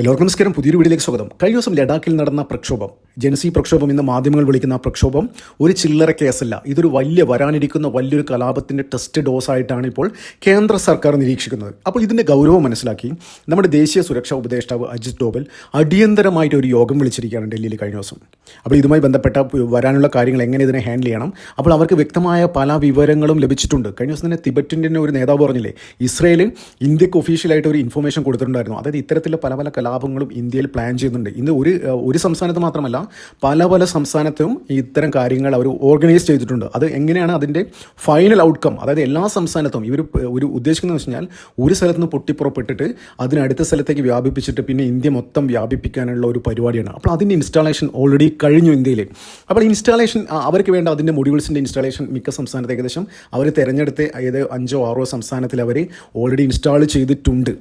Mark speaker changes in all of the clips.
Speaker 1: എല്ലാവർക്കും നമസ്കാരം. പുതിയൊരു വീഡിയോയിലേക്ക് സ്വാഗതം. കഴിഞ്ഞ ദിവസം ലഡാക്കിൽ നടന്ന പ്രക്ഷോഭം. ജനസി പ്രക്ഷോഭം ഇന്ന് മാധ്യമങ്ങൾ വിളിക്കുന്ന ആ പ്രക്ഷോഭം ഒരു ചില്ലറ കേസല്ല. ഇതൊരു വലിയ വരാനിരിക്കുന്ന വലിയൊരു കലാപത്തിന്റെ ടെസ്റ്റ് ഡോസ് ആയിട്ടാണ് ഇപ്പോൾ കേന്ദ്ര സർക്കാർ നിരീക്ഷിക്കുന്നത്. അപ്പോൾ ഇതിന്റെ ഗൗരവം മനസ്സിലാക്കി നമ്മുടെ ദേശീയ സുരക്ഷാ ഉപദേഷ്ടാവ് അജിത് ഡോബൽ അടിയന്തരമായിട്ട് ഒരു യോഗം വിളിച്ചിരിക്കുകയാണ് ഡൽഹിയിൽ കഴിഞ്ഞ ദിവസം. അപ്പോൾ ഇതുമായി ബന്ധപ്പെട്ട വരാനുള്ള കാര്യങ്ങൾ എങ്ങനെ ഇതിനെ ഹാൻഡിൽ ചെയ്യണം? അപ്പോൾ അവർക്ക് വ്യക്തമായ പല വിവരങ്ങളും ലഭിച്ചിട്ടുണ്ട്. കഴിഞ്ഞ ദിവസം തന്നെ തിബറ്റിന്റെ ഒരു നേതാവ് പറഞ്ഞില്ലേ ഇസ്രയേൽ ഇന്ത്യയ്ക്ക് ഒഫീഷ്യലായിട്ട് ഒരു ഇൻഫർമേഷൻ കൊടുത്തിട്ടുണ്ടായിരുന്നു. അതായത് ഇത്തരത്തിലുള്ള പല പല കലാപങ്ങളും ഇന്ത്യയിൽ പ്ലാൻ ചെയ്യുന്നുണ്ട്. ഇന്ന് ഒരു ഒരു സംസ്ഥാനത്ത് മാത്രമല്ല പല പല സംസ്ഥാനത്തും ഇത്തരം കാര്യങ്ങൾ അവർ ഓർഗനൈസ് ചെയ്തിട്ടുണ്ട്. അത് എങ്ങനെയാണ് അതിന്റെ ഫൈനൽ ഔട്ട്കം അതായത് എല്ലാ സംസ്ഥാനത്തും ഇവർ ഒരു ഉദ്ദേശിക്കുന്നത് വെച്ച് കഴിഞ്ഞാൽ ഒരു സ്ഥലത്ത് നിന്ന് പൊട്ടിപ്പുറപ്പെട്ടിട്ട് അതിനടുത്ത സ്ഥലത്തേക്ക് വ്യാപിപ്പിച്ചിട്ട് പിന്നെ ഇന്ത്യ മൊത്തം വ്യാപിപ്പിക്കാനുള്ള ഒരു പരിപാടിയാണ്. അപ്പോൾ അതിന്റെ ഇൻസ്റ്റാളേഷൻ ഓൾറെഡി കഴിഞ്ഞു ഇന്ത്യയിൽ. അപ്പോൾ ഇൻസ്റ്റാളേഷൻ അവർക്ക് വേണ്ട അതിന്റെ മൊഡ്യൂൾസിന്റെ ഇൻസ്റ്റാളേഷൻ മിക്ക സംസ്ഥാനത്ത് ഏകദേശം അവർ തിരഞ്ഞെടുത്ത് ഏത് അഞ്ചോ ആറോ സംസ്ഥാനത്തിൽ അവർ ഓൾറെഡി ഇൻസ്റ്റാൾ ചെയ്തിട്ടുണ്ട്.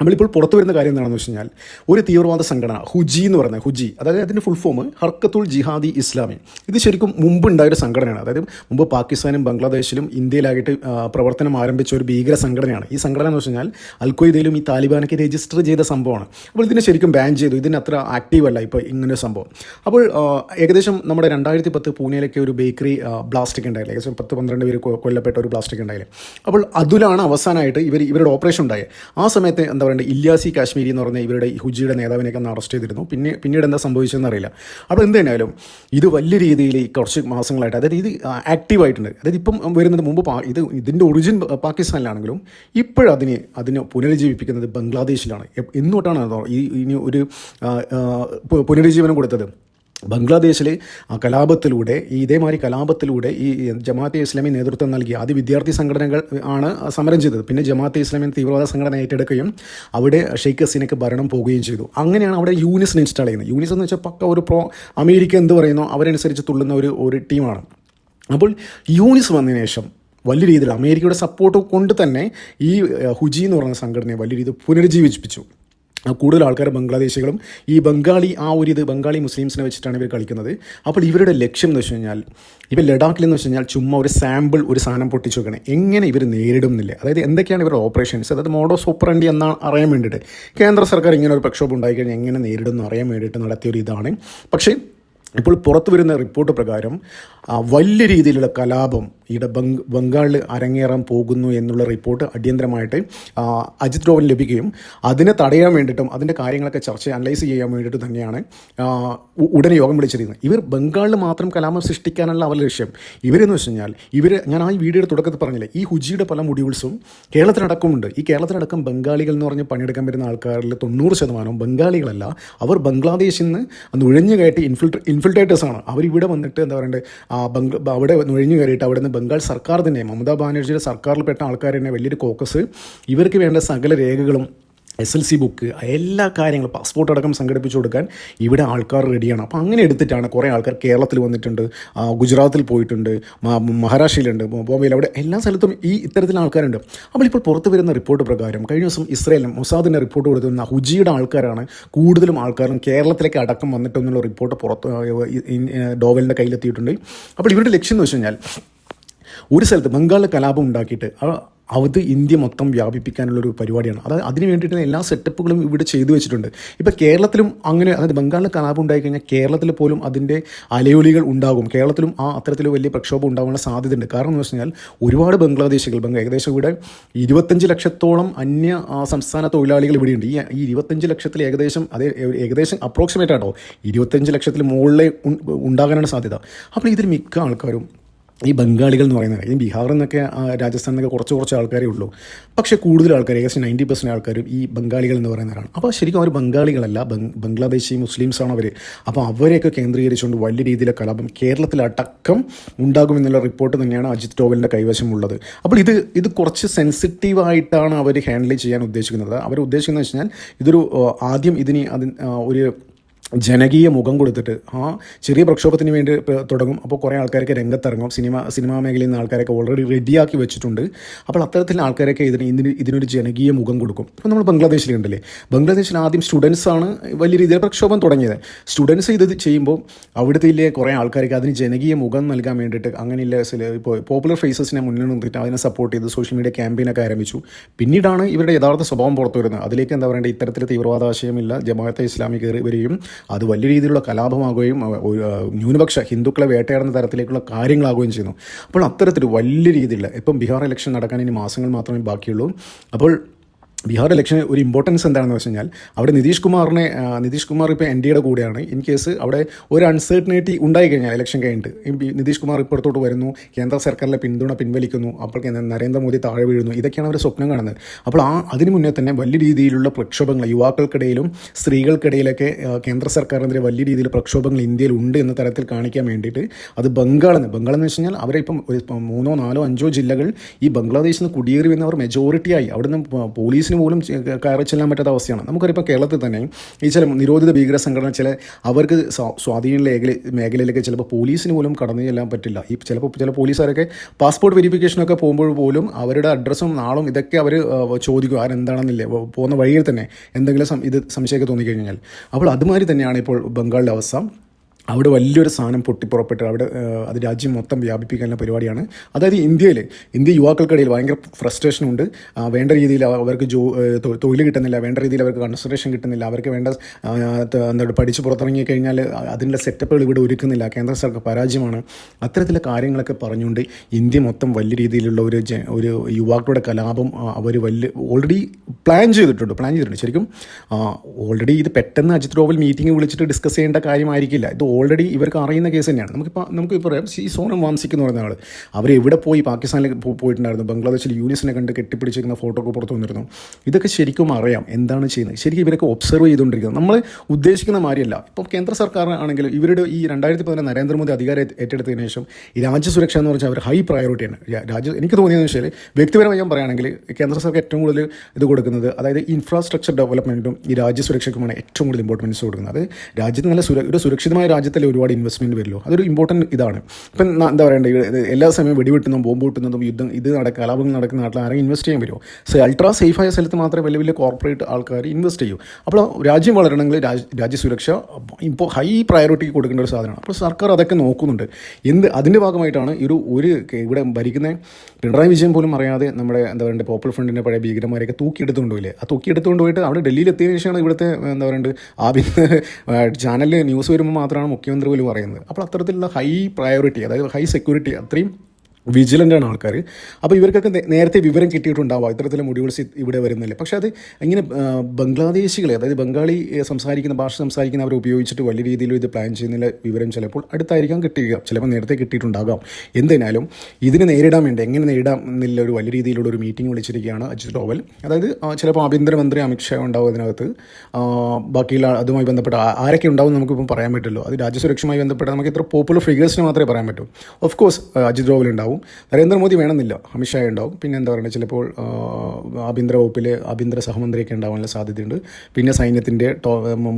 Speaker 1: നമ്മളിപ്പോൾ പുറത്തു വരുന്ന കാര്യം എന്താണെന്ന് വെച്ച് കഴിഞ്ഞാൽ ഒരു തീവ്രവാദ സംഘടന ഹുജി എന്ന് പറയുന്നത് ഹുജി അതായത് അതിന്റെ ഫുൾ ഫോം ഹർക്കത്തുൽ ജിഹാദി ഇസ്ലാമി ഇത് ശരിക്കും മുമ്പ് ഉണ്ടായൊരു സംഘടനയാണ്. അതായത് മുമ്പ് പാകിസ്ഥാനും ബംഗ്ലാദേശിലും ഇന്ത്യയിലായിട്ട് പ്രവർത്തനം ആരംഭിച്ച ഒരു ഭീകര സംഘടനയാണ്. ഈ സംഘടന എന്ന് വെച്ച് കഴിഞ്ഞാൽ അൽക്വയ്ദയിലും ഈ താലിബാനൊക്കെ രജിസ്റ്റർ ചെയ്ത സംഭവമാണ്. അപ്പോൾ ഇതിനെ ശരിക്കും ബാൻ ചെയ്തു. ഇതിന് അത്ര ആക്റ്റീവ് അല്ല ഇപ്പോൾ ഇങ്ങനെ സംഭവം. അപ്പോൾ ഏകദേശം നമ്മുടെ രണ്ടായിരത്തി പത്ത് പൂനെയിലൊക്കെ ഒരു ബേക്കറി ബ്ലാസ്റ്റിക് ഉണ്ടായില്ല? ഏകദേശം പത്ത് പന്ത്രണ്ട് പേര് കൊല്ലപ്പെട്ട ഒരു ബ്ലാസ്റ്റിക് ഉണ്ടായില്ലേ? അപ്പോൾ അതിലാണ് അവസാനമായിട്ട് ഇവർ ഇവരുടെ ഓപ്പറേഷൻ ഉണ്ടായത്. ആ സമയത്ത് എന്താ പറയുക ഇല്യാസി കാശ്മീരി എന്ന് പറഞ്ഞ ഇവരുടെ ഹുജിയുടെ നേതാവിനെയൊക്കെ ഒന്ന് അറസ്റ്റ് ചെയ്തിരുന്നു. പിന്നെ പിന്നീട് എന്താ സംഭവിച്ചതെന്ന് അറിയില്ല. അപ്പോൾ എന്തായാലും ഇത് വലിയ രീതിയിൽ ഈ കുറച്ച് മാസങ്ങളായിട്ട് അതായത് ഇത് ആക്റ്റീവ് ആയിട്ടുണ്ട്. അതായത് ഇപ്പം വരുന്നത് മുമ്പ് ഇത് ഇതിന്റെ ഒറിജിൻ പാകിസ്ഥാനിലാണെങ്കിലും ഇപ്പോഴതിനെ അതിനെ പുനരുജ്ജീവിപ്പിക്കുന്നത് ബംഗ്ലാദേശിലാണ്. എന്നോട്ടാണ് ഈ ഇനി ഒരു പുനരുജ്ജീവനം കൊടുത്തത്. ബംഗ്ലാദേശിലെ ആ കലാപത്തിലൂടെ ഈ ഇതേമാതിരി കലാപത്തിലൂടെ ഈ ജമാഅത്തെ ഇസ്ലാമി നേതൃത്വം നൽകിയ ആദ്യ വിദ്യാർത്ഥി സംഘടനകൾ ആണ് സമരം ചെയ്തത്. പിന്നെ ജമാഅത്തെ ഇസ്ലാമി തീവ്രവാദ സംഘടന ഏറ്റെടുക്കുകയും അവിടെ ഷെയ്ഖ് ഹസീനയ്ക്ക് ഭരണം പോവുകയും ചെയ്തു. അങ്ങനെയാണ് അവിടെ യൂണിസിനെ ഇൻസ്റ്റാൾ ചെയ്യുന്നത്. യൂനിസ് എന്ന് വെച്ചാൽ പക്ക ഒരു പ്രോ അമേരിക്ക എന്ത് പറയുന്നോ അവരനുസരിച്ച് തുള്ളുന്ന ഒരു ഒരു ടീമാണ്. അപ്പോൾ യൂണിസ് വന്നതിന് ശേഷം വലിയ രീതിയിൽ അമേരിക്കയുടെ സപ്പോർട്ട് കൊണ്ട് തന്നെ ഈ ഹുജി എന്ന് പറയുന്ന സംഘടനയെ വലിയ രീതിയിൽ പുനരുജ്ജീവിപ്പിച്ചു. കൂടുതൽ ആൾക്കാർ ബംഗ്ലാദേശികളും ഈ ബംഗാളി ആ ഒരു ഇത് ബംഗാളി മുസ്ലിംസിനെ വെച്ചിട്ടാണ് ഇവർ കളിക്കുന്നത്. അപ്പോൾ ഇവരുടെ ലക്ഷ്യം എന്ന് വെച്ച് കഴിഞ്ഞാൽ ഇപ്പോൾ ലഡാക്കിൽ എന്ന് വെച്ച് കഴിഞ്ഞാൽ ചുമ്മാ ഒരു സാമ്പിൾ ഒരു സാധനം പൊട്ടിച്ചു വെക്കണം. എങ്ങനെ ഇവർ നേരിടുന്നില്ല. അതായത് എന്തൊക്കെയാണ് ഇവരുടെ ഓപ്പറേഷൻസ് അതായത് മോഡോ സൂപ്രണ്ടി എന്നാണ് അറിയാൻ വേണ്ടിയിട്ട് കേന്ദ്ര സർക്കാർ ഇങ്ങനെ ഒരു പ്രക്ഷോഭം ഉണ്ടായിക്കഴിഞ്ഞാൽ എങ്ങനെ നേരിടുന്നു അറിയാൻ വേണ്ടിയിട്ട് നടത്തിയ ഒരു ഇതാണ്. പക്ഷേ ഇപ്പോൾ പുറത്തു വരുന്ന റിപ്പോർട്ട് പ്രകാരം വലിയ രീതിയിലുള്ള കലാപം ഇവിടെ ബംഗ് ബംഗാളിൽ അരങ്ങേറാൻ പോകുന്നു എന്നുള്ള റിപ്പോർട്ട് അടിയന്തരമായിട്ട് അജിത് ഡോവൽ ലഭിക്കുകയും അതിനെ തടയാൻ വേണ്ടിയിട്ടും അതിന്റെ കാര്യങ്ങളൊക്കെ ചർച്ച അനലൈസ് ചെയ്യാൻ വേണ്ടിയിട്ട് തന്നെയാണ് ഉടനെ യോഗം വിളിച്ചിരിക്കുന്നത്. ഇവർ ബംഗാളിൽ മാത്രം കലാപം സൃഷ്ടിക്കാനുള്ള അവരുടെ ലക്ഷ്യം. ഇവരെന്ന് വെച്ച് കഴിഞ്ഞാൽ ഇവർ ഞാൻ ആ വീഡിയോയുടെ തുടക്കത്തിൽ പറഞ്ഞില്ലേ ഈ ഹുജിയുടെ പല മുടിവിൾസും കേരളത്തിനടക്കമുണ്ട്. ഈ കേരളത്തിനടക്കം ബംഗാളികൾ എന്ന് പറഞ്ഞ് പണിയെടുക്കാൻ വരുന്ന ആൾക്കാരിൽ തൊണ്ണൂറ് ശതമാനവും ബംഗാളികളല്ല. അവർ ബംഗ്ലാദേശിൽ നിന്ന് നുഴഞ്ഞു കയറ്റി ഇൻഫിൽട്രേ ഇൻഫിൽട്രേറ്റേഴ്സാണ് അവരിവിടെ വന്നിട്ട് എന്താ പറയണ്ടേ ആ ബംഗ അവിടെ നുഴഞ്ഞു കയറിയിട്ട് അവിടെ നിന്ന് ബംഗാൾ സർക്കാർ തന്നെ മമതാ ബാനർജിയുടെ സർക്കാരിൽപ്പെട്ട ആൾക്കാർ തന്നെ വലിയൊരു കോക്കസ്. ഇവർക്ക് വേണ്ട സകല രേഖകളും എസ് എൽ സി ബുക്ക് എല്ലാ കാര്യങ്ങളും പാസ്പോർട്ട് അടക്കം സംഘടിപ്പിച്ചു കൊടുക്കാൻ ഇവിടെ ആൾക്കാർ റെഡിയാണ് അപ്പോൾ അങ്ങനെ എടുത്തിട്ടാണ് കുറേ ആൾക്കാർ കേരളത്തിൽ വന്നിട്ടുണ്ട് ഗുജറാത്തിൽ പോയിട്ടുണ്ട് മഹാരാഷ്ട്രയിലുണ്ട് ബോംബെയിൽ അവിടെ എല്ലാ സ്ഥലത്തും ഈ ഇത്തരത്തിലുള്ള ആൾക്കാരുണ്ട്. അപ്പോൾ ഇപ്പോൾ പുറത്ത് വരുന്ന റിപ്പോർട്ട് പ്രകാരം കഴിഞ്ഞ ദിവസം ഇസ്രയേലും മൊസാദിന്റെ റിപ്പോർട്ട് കൊടുത്തിരുന്ന ഹുജിയുടെ ആൾക്കാരാണ് കൂടുതലും ആൾക്കാരും കേരളത്തിലേക്ക് അടക്കം വന്നിട്ടെന്നുള്ള റിപ്പോർട്ട് പുറത്ത് ഡോവലിന്റെ കയ്യിലെത്തിയിട്ടുണ്ട്. അപ്പോൾ ഇവരുടെ ലക്ഷ്യം എന്ന് വെച്ച് കഴിഞ്ഞാൽ ഒരു സ്ഥലത്ത് ബംഗാളിൽ കലാപം ഉണ്ടാക്കിയിട്ട് അത് ഇന്ത്യ മൊത്തം വ്യാപിപ്പിക്കാനുള്ളൊരു പരിപാടിയാണ്. അതായത് അതിന് വേണ്ടിയിട്ടുള്ള എല്ലാ സെറ്റപ്പുകളും ഇവിടെ ചെയ്തു വെച്ചിട്ടുണ്ട്. ഇപ്പോൾ കേരളത്തിലും അങ്ങനെ അതായത് ബംഗാളിൽ കലാപം ഉണ്ടായിക്കഴിഞ്ഞാൽ കേരളത്തിൽ പോലും അതിന്റെ അലയൊലികൾ ഉണ്ടാകും. കേരളത്തിലും ആ അത്തരത്തിൽ വലിയ പ്രക്ഷോഭം ഉണ്ടാകാനുള്ള സാധ്യതയുണ്ട്. കാരണം എന്ന് വെച്ച് കഴിഞ്ഞാൽ ഒരുപാട് ബംഗ്ലാദേശികൾ ബംഗ ഏകദേശം ഇവിടെ ഇരുപത്തഞ്ച് ലക്ഷത്തോളം അന്യ സംസ്ഥാന തൊഴിലാളികൾ ഇവിടെയുണ്ട്. ഈ ഈ ഇരുപത്തഞ്ച് ലക്ഷത്തിൽ ഏകദേശം അതേ ഏകദേശം അപ്രോക്സിമേറ്റ് ആട്ടോ. ഇരുപത്തഞ്ച് ലക്ഷത്തിൽ മുകളിലെ ഉണ്ടാകാനാണ് സാധ്യത. അപ്പോൾ ഇതിൽ മിക്ക ആൾക്കാരും ഈ ബംഗാളികൾ എന്ന് പറയുന്നത് ഈ ബീഹാർ എന്നൊക്കെ രാജസ്ഥാൻ എന്നൊക്കെ കുറച്ച് കുറച്ച് ആൾക്കാരേ ഉള്ളൂ. പക്ഷേ കൂടുതൽ ആൾക്കാർ ഏകദേശം നയന്റി പെർസെന്റ് ആൾക്കാരും ഈ ബംഗാളികൾ എന്ന് പറയുന്നവരാണ്. അപ്പോൾ ശരിക്കും അവർ ബംഗാളികളല്ല ബംഗ് ബംഗ്ലാദേശി മുസ്ലിംസാണ് അവർ അപ്പോൾ അവരെയൊക്കെ കേന്ദ്രീകരിച്ചുകൊണ്ട് വലിയ രീതിയിലെ കലാപം കേരളത്തിലടക്കം ഉണ്ടാകുമെന്നുള്ള റിപ്പോർട്ട് തന്നെയാണ് അജിത് ഡോവലിന്റെ കൈവശമുള്ളത്. അപ്പോൾ ഇത് ഇത് കുറച്ച് സെൻസിറ്റീവായിട്ടാണ് അവർ ഹാൻഡിൽ ചെയ്യാൻ ഉദ്ദേശിക്കുന്നത്. അവർ ഉദ്ദേശിക്കുന്നത് വെച്ച് കഴിഞ്ഞാൽ ഇതൊരു ആദ്യം ഇതിന് അതിന് ഒരു ജനകീയ മുഖം കൊടുത്തിട്ട് ആ ചെറിയ പ്രക്ഷോഭത്തിന് വേണ്ടി തുടങ്ങും. അപ്പോൾ കുറേ ആൾക്കാരൊക്കെ രംഗത്തിറങ്ങും. സിനിമ സിനിമാ മേഖലയിൽ നിന്ന് ആൾക്കാരൊക്കെ ഓൾറെഡി റെഡിയാക്കി വെച്ചിട്ടുണ്ട്. അപ്പോൾ അത്തരത്തിൽ ആൾക്കാരൊക്കെ ഇതിന് ഇതിന് ഇതിനൊരു ജനകീയ മുഖം കൊടുക്കും. ഇപ്പോൾ നമ്മൾ ബംഗ്ലാദേശിൽ കണ്ടില്ലേ ബംഗ്ലാദേശിൽ ആദ്യം സ്റ്റുഡൻസാണ് വലിയ രീതിയിൽ പ്രക്ഷോഭം തുടങ്ങിയത്. സ്റ്റുഡൻസ് ഇത് ചെയ്യുമ്പോൾ അവിടുത്തെ ഇല്ലേ കുറേ ആൾക്കാർക്ക് അതിന് ജനകീയ മുഖം നൽകാൻ വേണ്ടിയിട്ട് അങ്ങനെയുള്ള ചില ഇപ്പോൾ പോപ്പുലർ ഫേസസിനെ മുന്നിൽ നിർത്തിയിട്ട് അതിനെ സപ്പോർട്ട് ചെയ്ത് സോഷ്യൽ മീഡിയ ക്യാമ്പയിനൊക്കെ ആരംഭിച്ചു. പിന്നീടാണ് ഇവരുടെ യഥാർത്ഥ സ്വഭാവം പുറത്തു വരുന്നത് അതിലേക്ക് എന്താ പറയേണ്ടത് ഇത്തരത്തിൽ തീവ്രവാദ ആശയമില്ല ജമാഅത്തെ ഇസ്ലാമി കയറി വരികയും അത് വലിയ രീതിയിലുള്ള കലാപമാകുകയും ന്യൂനപക്ഷ ഹിന്ദുക്കളെ വേട്ടയാടുന്ന തരത്തിലേക്കുള്ള കാര്യങ്ങളാകുകയും ചെയ്യുന്നു. അപ്പോൾ അത്തരത്തിൽ വലിയ രീതിയിൽ ഇപ്പം ബീഹാർ ഇലക്ഷൻ നടക്കാൻ ഇനി മാസങ്ങൾ മാത്രമേ ബാക്കിയുള്ളൂ. അപ്പോൾ ബീഹാർ ഇലക്ഷന് ഒരു ഇമ്പോർട്ടൻസ് എന്താണെന്ന് വെച്ച് കഴിഞ്ഞാൽ അവിടെ നിതീഷ് കുമാറിനെ നിതീഷ് കുമാർ ഇപ്പോൾ എൻ ഡി എയുടെ കൂടെയാണ്. ഇൻ കേസ് അവിടെ ഒരു അൺസർട്ടനിറ്റി ഉണ്ടായി കഴിഞ്ഞാൽ ഇലക്ഷൻ കഴിഞ്ഞിട്ട് നിതീഷ് കുമാർ ഇപ്പുറത്തോട്ട് വരുന്നു കേന്ദ്ര സർക്കാരിലെ പിന്തുണ പിൻവലിക്കുന്നു അപ്പോൾ നരേന്ദ്രമോദി താഴെ വീഴുന്നു. ഇതൊക്കെയാണ് അവർ സ്വപ്നം കാണുന്നത്. അപ്പോൾ ആ അതിനു മുന്നേ തന്നെ വലിയ രീതിയിലുള്ള പ്രക്ഷോഭങ്ങൾ യുവാക്കൾക്കിടയിലും സ്ത്രീകൾക്കിടയിലൊക്കെ കേന്ദ്ര സർക്കാരിനെതിരെ വലിയ രീതിയിൽ പ്രക്ഷോഭങ്ങൾ ഇന്ത്യയിൽ ഉണ്ട് എന്ന തരത്തിൽ കാണിക്കാൻ വേണ്ടിയിട്ട് അത് ബംഗാളെന്ന് ബംഗാൾ എന്ന് വെച്ച് കഴിഞ്ഞാൽ അവരെ ഇപ്പം മൂന്നോ നാലോ അഞ്ചോ ജില്ലകൾ ഈ ബംഗ്ലാദേശിൽ നിന്ന് കുടിയേറി വന്നവർ മെജോറിറ്റിയായി അവിടുന്ന് പ- പോലീസിന് പോലും കയറി ചെല്ലാൻ പറ്റാത്ത അവസ്ഥയാണ്. നമുക്കറിയാം ഇപ്പോൾ കേരളത്തിൽ തന്നെ ഈ ചില നിരോധിത ഭീകര സംഘടന ചില അവർക്ക് സ്വാ- സ്വാധീന മേഖല മേഖലയിലേക്ക് ചിലപ്പോൾ പോലീസിന് പോലും കടന്നു ചെല്ലാൻ പറ്റില്ല. ഈ ചിലപ്പോൾ ചില പോലീസുകാരൊക്കെ പാസ്പോർട്ട് വെരിഫിക്കേഷനൊക്കെ പോകുമ്പോൾ പോലും അവരുടെ അഡ്രസ്സും നാളും ഇതൊക്കെ അവർ ചോദിക്കും. ആരെന്താണെന്നില്ല പോകുന്ന വഴിയിൽ തന്നെ എന്തെങ്കിലും ഇത് സംശയമൊക്കെ തോന്നിക്കഴിഞ്ഞാൽ. അപ്പോൾ അതുമാതിരി തന്നെയാണ് ഇപ്പോൾ ബംഗാളിലെ അവസ്ഥ. അവിടെ വലിയൊരു സാധനം പൊട്ടിപ്പുറപ്പെട്ട് അവിടെ അത് രാജ്യം മൊത്തം വ്യാപിപ്പിക്കാനുള്ള പരിപാടിയാണ്. അതായത് ഇന്ത്യയിൽ ഇന്ത്യ യുവാക്കൾക്കിടയിൽ ഭയങ്കര ഫ്രസ്ട്രേഷനുണ്ട് വേണ്ട രീതിയിൽ അവർക്ക് ജോ തൊഴിൽ കിട്ടുന്നില്ല വേണ്ട രീതിയിൽ അവർക്ക് കൺസൺട്രേഷൻ കിട്ടുന്നില്ല അവർക്ക് വേണ്ട എന്താ പഠിച്ച് പുറത്തിറങ്ങി കഴിഞ്ഞാൽ അതിനുള്ള സെറ്റപ്പുകൾ ഇവിടെ ഒരുക്കുന്നില്ല. കേന്ദ്ര സർക്കാർ പരാജയമാണ്. അത്തരത്തിലെ കാര്യങ്ങളൊക്കെ പറഞ്ഞുകൊണ്ട് ഇന്ത്യ മൊത്തം വലിയ രീതിയിലുള്ള ഒരു ഒരു യുവാക്കളുടെ കലാപം അവർ വലിയ ഓൾറെഡി പ്ലാൻ ചെയ്തിട്ടുണ്ട് പ്ലാൻ ചെയ്തിട്ടുണ്ട്. ശരിക്കും ഓൾറെഡി ഇത് പെട്ടെന്ന് അജിത് ഡോവൽ മീറ്റിംഗ് വിളിച്ചിട്ട് ഡിസ്കസ് ചെയ്യേണ്ട കാര്യമായിരിക്കില്ല. ഇത് ഓൾറെഡി ഇവർക്ക് അറിയുന്ന കേസ് തന്നെയാണ്. നമുക്കിപ്പോൾ നമുക്ക് പറയാം ഈ സോനം വാംസിക്ക് എന്ന് പറയുന്ന ആൾ അവർ എവിടെ പോയി പാകിസ്ഥാനിൽ പോയിട്ടുണ്ടായിരുന്നു? ബംഗ്ലാദേശിൽ യൂനിസിനെ കണ്ട് കെട്ടിപ്പിടിച്ചിരിക്കുന്ന ഫോട്ടോ ഒക്കെ പുറത്തു വന്നിരുന്നു. ഇതൊക്കെ ശരിക്കും അറിയാം എന്താണ് ചെയ്യുന്നത്. ശരിക്കും ഇവരൊക്കെ ഒബ്സർവ് ചെയ്തുകൊണ്ടിരിക്കുന്നത്. നമ്മൾ ഉദ്ദേശിക്കുന്ന മാതിരിയല്ല. ഇപ്പോൾ കേന്ദ്ര സർക്കാർ ആണെങ്കിലും ഇവരുടെ ഈ രണ്ടായിരത്തി പതിനാറ് നരേന്ദ്രമോദി അധികാരം ഏറ്റ- ഏറ്റെടുത്തതിന് ശേഷം ഈ രാജ്യസുരക്ഷ എന്ന് പറഞ്ഞാൽ അവർ ഹൈ പ്രയോറിറ്റിയാണ് രാജ്യ എനിക്ക് തോന്നിയതെന്ന് വെച്ചാൽ വ്യക്തിപരമായി ഞാൻ പറയുകയാണെങ്കിൽ കേന്ദ്ര സർക്കാർ ഏറ്റവും കൂടുതൽ ഇത് കൊടുക്കുന്നത് അതായത് ഇൻഫ്രാസ്ട്രക്ചർ ഡെവലപ്മെന്റും ഈ രാജ്യസുരക്ഷയ്ക്കുമാണ് ഏറ്റവും കൂടുതൽ ഇമ്പോർട്ടൻസ് കൊടുക്കുന്നത്. രാജ്യത്ത് നല്ല സുര ഒരു സുരക്ഷിതമായ രാജ്യത്തിൽ ഒരുപാട് ഇൻവെസ്റ്റ്മെന്റ് വരുമല്ലോ അതൊരു ഇമ്പോർട്ടന്റ് ഇതാണ്. ഇപ്പം എന്താ പറയണ്ടേ? എല്ലാ സമയം വെടിവെട്ടുന്നതും ബോംബ് പൊട്ടുന്നതും യുദ്ധം ഇത് നടക്കുക കലാപങ്ങൾ നടക്കുന്ന നാട്ടിൽ ആരെങ്കിലും ഇൻവെസ്റ്റ് ചെയ്യാൻ വരുമോ സോ അൾട്രാ സേഫായ സ്ഥലത്ത് മാത്രമേ വലിയ വലിയ കോർപ്പറേറ്റ് ആൾക്കാർ ഇൻവെസ്റ്റ് ചെയ്യൂ. അപ്പോൾ രാജ്യം വളരണമെങ്കിൽ രാജ്യ സുരക്ഷ ഇപ്പോൾ ഹൈ പ്രയോറിറ്റി കൊടുക്കേണ്ട ഒരു സാധനമാണ്. അപ്പോൾ സർക്കാർ അതൊക്കെ നോക്കുന്നുണ്ട്. എന്ത് അതിന്റെ ഭാഗമായിട്ടാണ് ഒരു ഒരു ഇവിടെ ഭരിക്കുന്ന പിണറായി വിജയൻ പോലും അറിയാതെ നമ്മുടെ എന്താ പറയുക പോപ്പുലർ ഫ്രണ്ടിന്റെ പഴയ ഭീകരന്മാരെയൊക്കെ തൂക്കിയെടുത്തുകൊണ്ടുപോയില്ലേ ആ തൂക്കിയെടുത്തുകൊണ്ട് പോയിട്ട് അവിടെ ഡൽഹിയിൽ എത്തിയതിനു ശേഷമാണ് ഇവിടുത്തെ എന്താ പറയുക ആഭ്യന്തര ചാനലിൽ ന്യൂസ് വരുമ്പോൾ മാത്രമാണ് മുഖ്യമന്ത്രി പോലും പറയുന്നത്. അപ്പോൾ അത്തരത്തിലുള്ള ഹൈ പ്രയോറിറ്റി അതായത് ഹൈ സെക്യൂരിറ്റി അത്രയും വിജിലന്റ് ആണ് ആൾക്കാർ അപ്പോൾ ഇവർക്കൊക്കെ നേരത്തെ വിവരം കിട്ടിയിട്ടുണ്ടാവുക ഇത്തരത്തിലെ മുടികൾ ഇവിടെ വരുന്നില്ല. പക്ഷേ അത് ഇങ്ങനെ ബംഗ്ലാദേശികളെ അതായത് ബംഗാളി സംസാരിക്കുന്ന ഭാഷ സംസാരിക്കുന്ന സംസാരിക്കുന്നവരെ ഉപയോഗിച്ചിട്ട് വലിയ രീതിയിൽ ഇത് പ്ലാൻ ചെയ്യുന്നില്ല വിവരം ചിലപ്പോൾ അടുത്തായിരിക്കാം കിട്ടുക ചിലപ്പോൾ നേരത്തെ കിട്ടിയിട്ടുണ്ടാകാം. എന്തിനാലും ഇതിനെ നേരിടാൻ വേണ്ടി എങ്ങനെ നേരിടാം എന്നുള്ള ഒരു വലിയ രീതിയിലുള്ള ഒരു മീറ്റിംഗ് വിളിച്ചിരിക്കുകയാണ് അജിത് ഡോവൽ. അതായത് ചിലപ്പോൾ ആഭ്യന്തരമന്ത്രി അമിത്ഷാ ഉണ്ടാവും അതിനകത്ത് ബാക്കിയുള്ള അതുമായി ബന്ധപ്പെട്ട ആരൊക്കെ ഉണ്ടാവും നമുക്കിപ്പം പറയാൻ പറ്റുള്ളൂ അത് രാജ്യസുരക്ഷയുമായി ബന്ധപ്പെട്ട് നമുക്ക് ഇത്ര പോപ്പുലർ ഫിഗേഴ്സിന് മാത്രമേ പറയാൻ പറ്റൂ. ഓഫ് കോഴ്സ് അജിത് ഡോവൽ ഉണ്ടാവും. നരേന്ദ്രമോദി വേണമെന്നില്ല. അമിത്ഷാ ഉണ്ടാവും. പിന്നെ എന്താ പറയുക ചിലപ്പോൾ ആഭ്യന്തര വകുപ്പിൽ ആഭ്യന്തര സഹമന്ത്രിയൊക്കെ ഉണ്ടാവാനുള്ള സാധ്യതയുണ്ട്. പിന്നെ സൈന്യത്തിന്റെ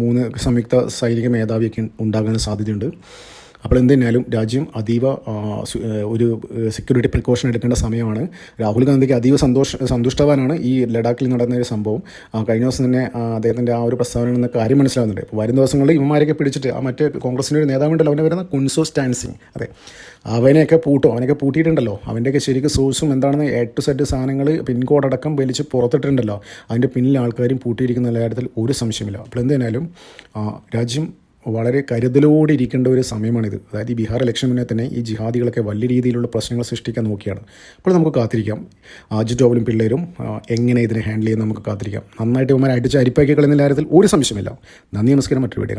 Speaker 1: മൂന്ന് സംയുക്ത സൈനിക മേധാവിയൊക്കെ ഉണ്ടാകാനുള്ള സാധ്യതയുണ്ട്. അപ്പോൾ എന്തായാലും രാജ്യം അതീവ ഒരു സെക്യൂരിറ്റി പ്രിക്കോഷൻ എടുക്കേണ്ട സമയമാണ്. രാഹുൽ ഗാന്ധിക്ക് അതീവ സന്തോഷ സന്തുഷ്ടവാനാണ് ഈ ലഡാക്കിൽ നടന്ന ഒരു സംഭവം. കഴിഞ്ഞ ദിവസം തന്നെ അദ്ദേഹത്തിന്റെ ആ ഒരു പ്രസ്താവന എന്ന കാര്യം മനസ്സിലാവുന്നുണ്ട്. അപ്പോൾ വരും ദിവസങ്ങളിൽ ഇവന്മാരെയൊക്കെ പിടിച്ചിട്ട് ആ മറ്റേ കോൺഗ്രസിന്റെ ഒരു നേതാവുണ്ടല്ലോ അവനെ വരുന്ന കുൻസോ സ്റ്റാൻസിങ്. അതെ. അവനെയൊക്കെ പൂട്ടും അവനൊക്കെ പൂട്ടിയിട്ടുണ്ടല്ലോ. അവന്റെയൊക്കെ ശരിക്കും സോഴ്സും എന്താണെന്ന് എ ടു സെറ്റ് സാധനങ്ങൾ പിൻകോഡ് അടക്കം വലിച്ച് പുറത്തിട്ടുണ്ടല്ലോ അതിന്റെ പിന്നിൽ ആൾക്കാരും പൂട്ടിയിരിക്കുന്ന കാര്യത്തിൽ ഒരു സംശയമില്ല അപ്പോൾ എന്തായാലും രാജ്യം വളരെ കരുതലോടെ ഇരിക്കേണ്ട ഒരു സമയമാണിത്. അതായത് ഈ ബീഹാർ ഇലക്ഷൻ മുന്നേ തന്നെ ഈ ജിഹാദികളൊക്കെ വലിയ രീതിയിലുള്ള പ്രശ്നങ്ങൾ സൃഷ്ടിക്കാൻ നോക്കിയാണ്. അപ്പോൾ നമുക്ക് കാത്തിരിക്കാം. അജിത് ഡോവലും പിള്ളേരും എങ്ങനെ ഇതിനെ ഹാൻഡിൽ ചെയ്യാൻ നമുക്ക് കാത്തിരിക്കാം. നന്നായിട്ട് ഇവന്മാരെ അടിച്ച് അരിപ്പാക്കി കളയുന്ന കാര്യത്തിൽ ഒരു സംശയമില്ല നന്ദി നമസ്കാരം. മറ്റൊരു വീഡിയോ